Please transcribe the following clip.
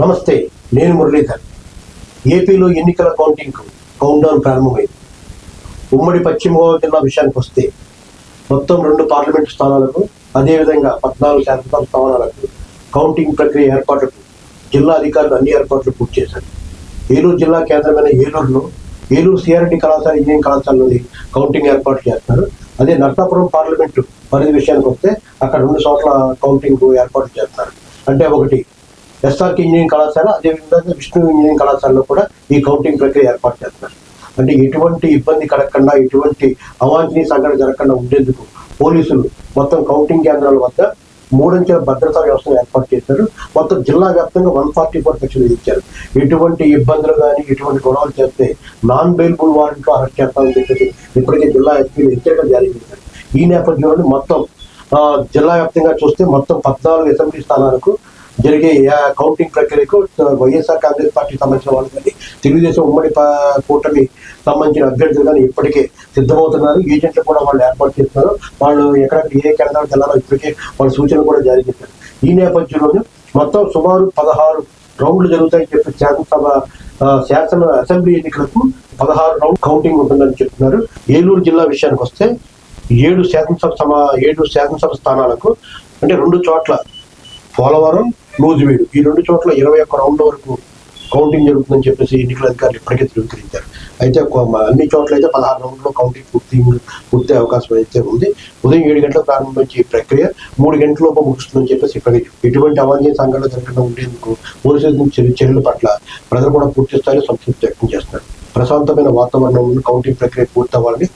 నమస్తే నేను మురళీధర్. ఏపీలో ఎన్నికల కౌంటింగ్ కౌంట్డౌన్ ప్రారంభమైంది. ఉమ్మడి పశ్చిమ గోదావరి జిల్లా విషయానికి వస్తే మొత్తం రెండు పార్లమెంటు స్థానాలకు అదేవిధంగా పద్నాలుగు శాసనసభ స్థానాలకు కౌంటింగ్ ప్రక్రియ ఏర్పాట్లకు జిల్లా అధికారులు అన్ని ఏర్పాట్లు పూర్తి చేశారు. ఏలూరు జిల్లా కేంద్రమైన ఏలూరులో ఏలూరు సిఆర్టీ కళాశాల ఇంజనీరింగ్ కళాశాలలోని కౌంటింగ్ ఏర్పాటు చేస్తున్నారు. అదే నర్సాపురం పార్లమెంటు పరిధి విషయానికి వస్తే అక్కడ రెండు చోట్ల కౌంటింగ్ ఏర్పాటు చేస్తున్నారు. అంటే ఒకటి ఎస్ఆర్కి ఇంజనీరింగ్ కళాశాల అదేవిధంగా విష్ణు ఇంజనీరింగ్ కళాశాలలో కూడా ఈ కౌంటింగ్ ప్రక్రియ ఏర్పాటు చేస్తున్నారు. అంటే ఎటువంటి ఇబ్బంది కలగకుండా ఎటువంటి అవాంఛనీయ సంఘటన జరగకుండా ఉండేందుకు పోలీసులు మొత్తం కౌంటింగ్ కేంద్రాల వద్ద మూడంచెల భద్రతా వ్యవస్థను ఏర్పాటు చేశారు. మొత్తం జిల్లా వ్యాప్తంగా వన్ ఫార్టీ ఫోర్ సెక్షన్లు ఇచ్చారు. ఎటువంటి ఇబ్బందులు కానీ ఎటువంటి గొడవలు చేస్తే నాన్ బెయిల్బుల్ వారెంట్లో అరెస్ట్ చేస్తామని చెప్పేసి ఇప్పటికే జిల్లా ఎస్పీలు హెచ్చరికలు జారీ చేశారు. ఈ నేపథ్యంలో మొత్తం జిల్లా వ్యాప్తంగా చూస్తే మొత్తం పద్నాలుగు అసెంబ్లీ స్థానాలకు జరిగే కౌంటింగ్ ప్రక్రియకు వైఎస్ఆర్ కాంగ్రెస్ పార్టీకి సంబంధించిన వాళ్ళు కానీ తెలుగుదేశం ఉమ్మడి కూటమి సంబంధించిన అభ్యర్థులు కానీ ఇప్పటికే సిద్ధమవుతున్నారు. ఏజెంట్లు కూడా వాళ్ళు ఏర్పాటు చేస్తున్నారు. వాళ్ళు ఎక్కడ ఏ కేంద్రాలకు వెళ్ళాలో ఇప్పటికే వాళ్ళ సూచనలు కూడా జారీ చేశారు. ఈ నేపథ్యంలోనే మొత్తం సుమారు పదహారు రౌండ్లు జరుగుతాయని చెప్పి శాసనసభ శాసన అసెంబ్లీ ఎన్నికలకు పదహారు రౌండ్ కౌంటింగ్ ఉంటుందని చెప్తున్నారు. ఏలూరు జిల్లా విషయానికి వస్తే ఏడు శాసనసభ సమా ఏడు శాసనసభ స్థానాలకు అంటే రెండు చోట్ల పోలవరం నూజివీడు ఈ రెండు చోట్ల ఇరవై ఒక్క రౌండ్ వరకు కౌంటింగ్ జరుగుతుందని చెప్పేసి ఎన్నికల అధికారులు ఇప్పటికే ధృవీకరించారు. అయితే అన్ని చోట్ల అయితే పదహారు రౌండ్లో కౌంటింగ్ పూర్తి పూర్తి అవకాశం అయితే ఉంది. ఉదయం ఏడు గంటలకు ప్రారంభించే ఈ ప్రక్రియ మూడు గంటలలోపు ముగుస్తుందని చెప్పేసి ఇప్పటికే ఎటువంటి అవాంఛనీయ సంఘటన జరగకుండా ఉండేందుకు పోలీసుల చర్యల పట్ల ప్రజలు కూడా పూర్తి స్థాయిలో సంతృప్తి వ్యక్తం చేస్తున్నారు. ప్రశాంతమైన వాతావరణంలో కౌంటింగ్ ప్రక్రియ పూర్తవ్వాలని